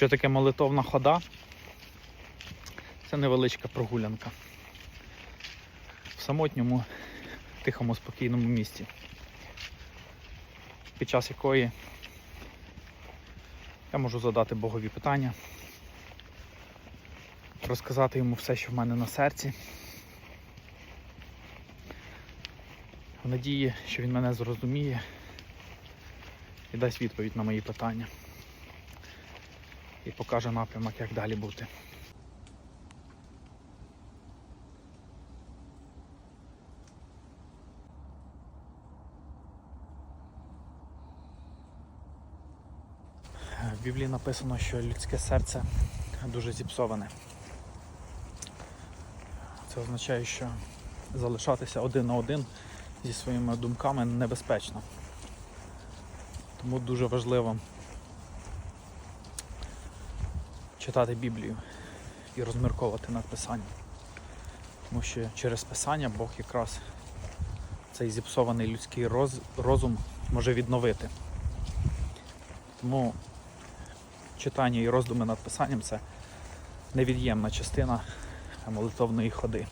Що таке молитовна хода? Це невеличка прогулянка. В самотньому, тихому, спокійному місті, під час якої я можу задати Богові питання, розказати йому все, що в мене на серці, в надії, що він мене зрозуміє і дасть відповідь на мої питання і покаже напрямок, як далі бути. В Біблії написано, що людське серце дуже зіпсоване. Це означає, що залишатися один на один зі своїми думками небезпечно. Тому дуже важливо читати Біблію і розмірковувати над писанням. Тому що через писання Бог якраз цей зіпсований людський роз- розум може відновити. Тому читання і роздуми над писанням це невід'ємна частина молитовної ходи.